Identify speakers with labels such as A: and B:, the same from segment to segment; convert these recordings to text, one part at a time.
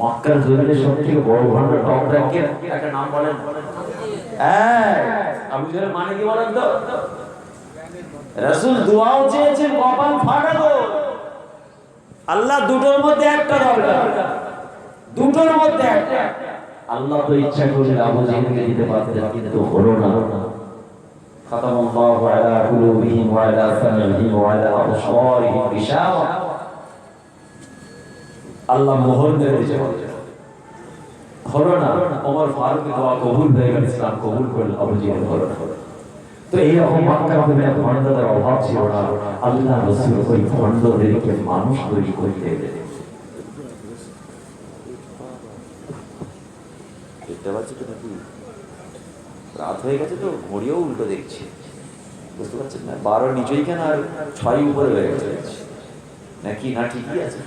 A: মক্কার জমিনে সব থেকে বড় ভণ্ড টপ র্যাঙ্কের একটা নাম বলেন হ্যাঁ আবু জাহেল মানে কি বলেন তো রাসূল দোয়াও চেয়েছেন কপাল ফাটালো আল্লাহ দুটোর মধ্যে একটা দরকার দুটোর মধ্যে একটা আল্লাহ তো ইচ্ছা করলে আবু জাহেলকে দিতে পারতেন কিন্তু হলো না ختم الله على قلوبهم وعلى سمعهم وعلى أبصارهم غشاوة আল্লাহ মোহর দেবে
B: রাত হয়ে গেছে তো, ঘড়িও উল্টো দেখছি। বুঝতে পারছেন না? বারো নিচেই কেন আর ছয় উপরে হয়ে গেছে? নাকি না ঠিকই আছে?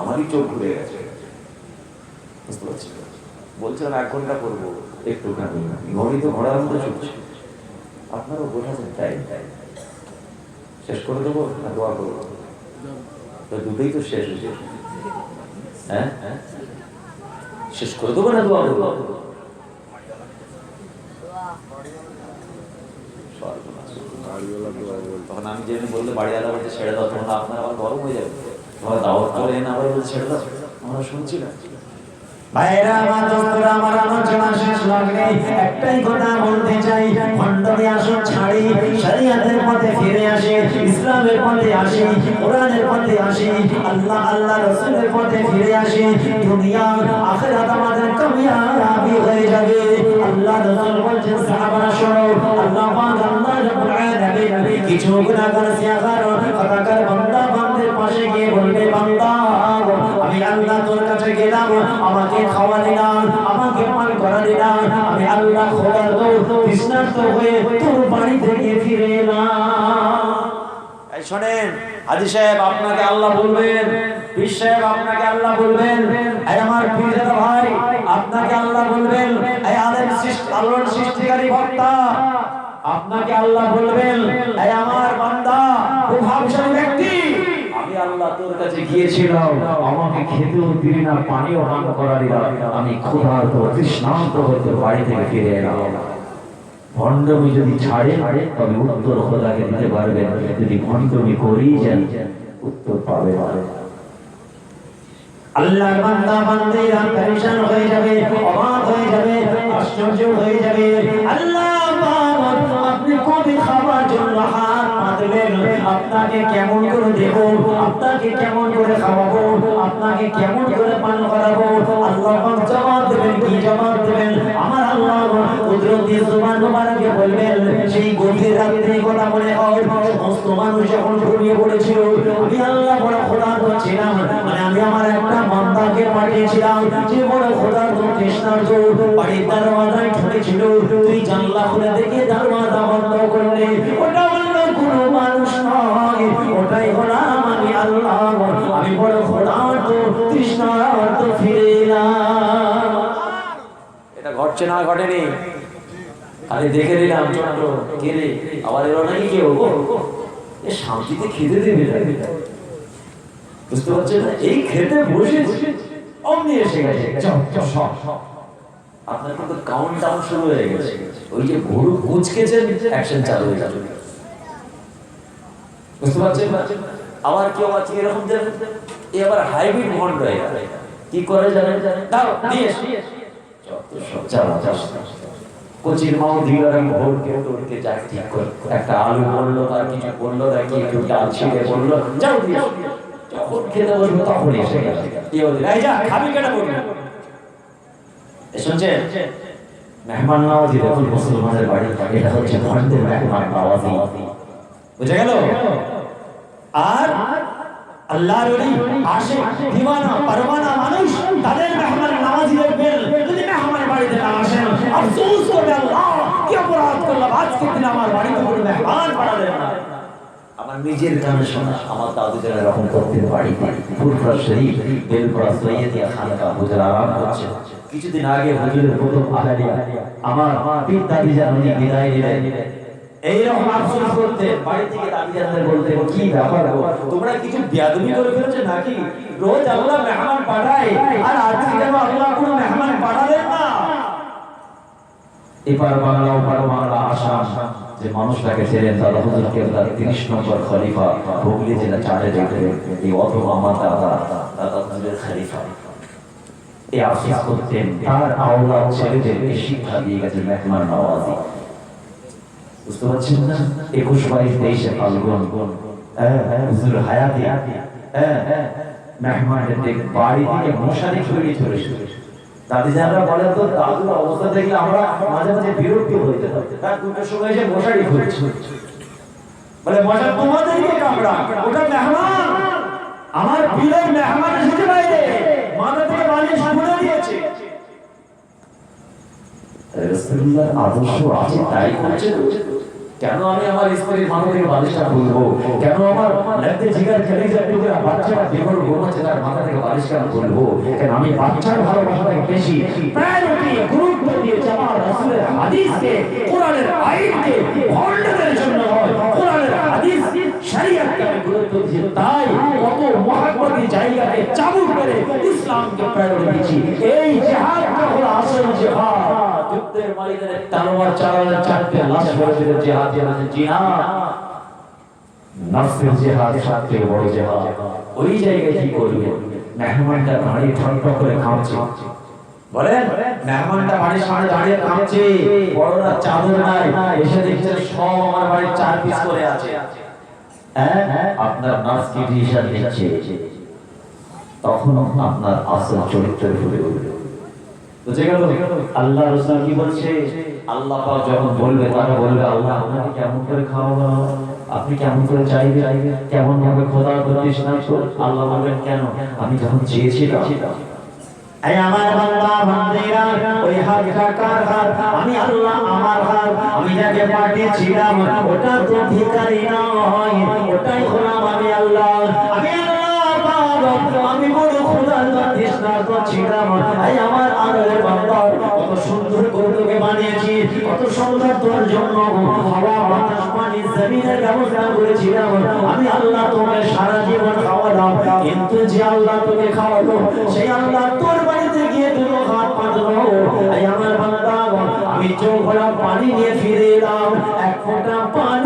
B: আমারই চোখ ঘুরে গেছে। বুঝতে পারছি বলছিলাম এক ঘণ্টা করব। একটু ঘড়ি তো ঘোড়ার মতো চলছে। আপনারও বোঝাচ্ছেন তাই? শেষ করে দেবো না দোয়া করব? দুটোই তো শেষ হয়েছে হ্যাঁ হ্যাঁ? শেষ করে দেবো না দোয়া করব? তখন আমি যেদিন বললে বাড়িওয়ালা বলতে ছেড়ে দাও তখন আপনার আবার গরম হয়ে যাবে। তোমার দাওয়াত করে আবার
C: কথা বলতে কিছু পাশে গিয়ে বলবে, বান্দা, আমি আল্লাহ তোর কাছে গেলাম, আমাকে খাওয়ালি না আমাকে পান করালি না আমি আল্লাহ খোদা তো তৃষ্ণার্ত হয়ে তোর বাড়ি থেকে ফিরে এলাম।
A: শোনেন, হাজি সাহেব, আপনাকে আল্লাহ বলবেন, পীর আপনাকে আল্লাহ বলবেন, এই আমার পীরের ভাই, আপনাকে আল্লাহ বলবেন, এই আলেম সৃষ্টি আল্লাহর সৃষ্টিকারী বক্তা, আপনাকে আল্লাহ বলবেন, এই আমার বান্দা, প্রভাবশালী ব্যক্তি আল্লাহ তোর কাছে গিয়েছিলাম। আমাকে খেতেও দিলি না পানিও পান করা না। আমি ক্ষুধার্ত তৃষ্ণান্ত হতে বাড়ি থেকে ফিরে এলাম। ভণ্ডমি যদি ছাড়ে তবে উত্তর খোদাকে দিতে পারবে যদি ভণ্ডমি করেই যান উত্তর পাবে। না
C: আল্লাহর বান্দা বান্দিরা পরেশান হয়ে যাবে অবাক হয়ে যাবে আশ্চর্য হয়ে যাবে। আল্লাহ পাক, আপনি কবে খাবার জন্য হাত পাতলেন আপনাকে কেমন করে দেব? আপনাকে কেমন করে খাওয়াবো? আপনাকে কেমন করে পান করাবো? আল্লাহ পাক জবাব দেবেন কি জবাব দেবেন? সুবহান মুবারকে বলবেন, সেই কথা হয় সমস্ত মানুষ যখন পড়েছিল। মানে
A: এটা ঘটছে না, ঘটেনি। খালি দেখে কে আবার এলো নাকি কেউ? এ শান্তিতে খেতে দেবে বুঝতে পারছেন না? এই খেতে বসে অমনি এসে গেছে। আপনার কিন্তু কাউন্ট ডাউন শুরু হয়ে গেছে। ওই যে কুচকেছেন অ্যাকশন চালু হয়ে যাবে বুঝতে পারছেন আবার কেউ আছে এরকম যে এ আবার হাইব্রিড ভন্ড হয়ে গেল কি করে জানেন? দাও দিয়ে এসো। যত সব চালা চালা কোচির মাও দিলাম ভোর কেউ উঠতে যায়, ঠিক করে। একটা আলু বলল, তার কিছু বলল নাকি একটু ডাল ছিঁড়ে বলল, যাও দিয়ে যখন খেতে বলব তখন এসে গেছে এই যা, খাবি কেন বলবি শুনছেন? মেহমান নওয়াজি দেখুন, মুসলমানের বাড়ি এটা হচ্ছে ভণ্ডের মেহমান নওয়াজি বুঝে গেল? আর আল্লাহর ওলি, আশিক, দিওয়ানা পরওয়ানা মানুষ তাদের মেহমান নওয়াজি দেখবেন যদি
C: নিজের গান শোনা,
B: আমার দাদু যারা
C: এরকম করতে পারি ফুরফুরা শরীফ, বেলপুরা সৈয়দিয়া খানকা হুজুর আরাম করছে।
B: কিছুদিন আগে
C: হুজুরের প্রথম আহারিয়া আমার পীর দাদি যেন উনি বিদায় নিলেন। এইরকম আফসোস করতে বাড়ি থেকে দাদি বলতে কি ব্যাপার গো,
B: তোমরা কিছু করে ফেলেছো নাকি? রোজ আল্লাহ মেহমান পাঠায়, আর আজকে আল্লাহ কোনো মেহমান পাঠালেন না।
C: এপার বাংলা বাংলা যে মানুষটাকে ছিলেন দাদা হুজুর কেবলার তিরিশ নম্বর খলিফা হুগলি জেলা চাটে দেখে এই অথবা আমার দাদা দাদা হুজুরের খলিফা। এই আফসোস করতেন, তার আওলাদ ছেলেদেরকে শিক্ষা দিয়ে গেছে মেহমান নওয়াজি। বুঝতে পারছেন না? একুশ বাইশ তেইশে ফাল্গুন। হুজুর হায়াতে। হ্যাঁ হ্যাঁ মেহমানদের বাড়ি থেকে মশারি ছড়িয়ে চলে দাদি যারা বলেন তো, দাদুর অবস্থা দেখলে আমরা মাঝে মাঝে বিরক্ত হইতে পারি তার দুটোর সময় এসে মশারি খুলছে
B: বলে মজা তোমাদেরকে কামড়া, ওটা মেহমান। আমার বিলের মেহমান এসেছে বাইরে। মাথা থেকে বালিশ খুলে দিয়েছে।
C: রাসূলুল্লাহর আদর্শ আছে, তাই করছে। কেন আমি আমার স্ত্রীর থেকে বালিশটা খুলবো? কেন আমার লেফটে জিগার কলিজা টুকরা বাচ্চাটা বেঘর ঘুমাচ্ছে তার মাথা থেকে বালিশ কেন খুলবো? কেন আমি বাচ্চার ভালোবাসাটাকে বেশি প্রায়োরিটি গুরুত্ব দিয়েছি আমার রাসূলের হাদিসকে, কোরআনের আইনকে ভণ্ডদের জন্য নয়, কোরআনের হাদিস, শরীয়তকে আমি গুরুত্ব দিয়েছি। তাই কত মহাব্বতী জায়গাকে চাবুক করে ইসলামকে প্রায়োরিটি দিয়েছি এই জিহাদটা হলো আসল জিহাদ যুদ্ধের ময়দানে তলোয়ার চালানোর চারটে লাশ ভরে দিলে জিহাদ মানে জিহাদ। নফসের জিহাদ সবথেকে বড় জিহাদ। ওই জায়গায় কি করবে? মেহমানটা দাঁড়িয়ে ঠনঠ করে খাচ্ছে
B: বলেন, মেহমানটা বাড়ির সামনে দাঁড়িয়ে বড়রা চাদর নাই, এসে দেখছে সব আমার বাড়ির চার পিস করে আছে।
C: হ্যাঁ আপনার কি হিসাব দিচ্ছে তখন আপনার আসল চরিত্র উঠবে বুঝে গেল? আল্লাহ রসুল কি বলছে? আল্লাহ যখন বলবে তারা বলবে, আল্লাহ আপনাকে কেমন করে আপনি কেমন করে চাইবে? কেমন ভাবে খোদা না আল্লাহ বলবেন, কেন? আমি যখন চেয়েছিলাম। আমি আল্লাহ, আমার হাত। আমি যাকে পাঠিয়েছিলাম ওটা তো ভিখারি নয় করছিলাম এই আমার আদরের বান্দা কত সুন্দর করে বানিয়েছি, কত সুন্দর তোর জন্য হাওয়া বাতাস পানি জমিনের ব্যবস্থা করেছিলাম। আমি আল্লাহ তোমাকে সারা জীবন খাওয়ালাম কিন্তু যে আল্লাহ তোকে খাওয়ালো সেই আল্লাহ তোর বাড়িতে গিয়ে দুটো হাত পাতলো। আমার বান্দা আমি চোখ পানি নিয়ে ফিরে এলাম, এক ফোঁটা পানি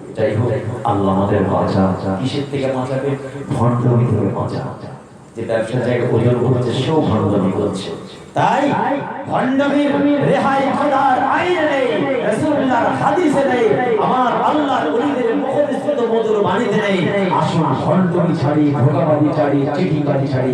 C: যাই হোক আল্লাহ আমাদের বাঁচা, কিসের থেকে বাঁচাবে? ভণ্ডমি থেকে বাঁচা। যে ব্যবসা জায়গায় ওজন করছে, সেও ভণ্ডমি করছে।
A: তাই ভণ্ডমীর রেহাই খোদার আইনে নেই, রাসূলুল্লাহর হাদিসে নেই, আমার আল্লাহর ওলিদের মুখনিসৃত মধুর বাণীতে নেই।
C: আসুন ভণ্ডমি ছাড়ি, ধোকাবাজি ছাড়ি, চিটিংবাজি ছাড়ি।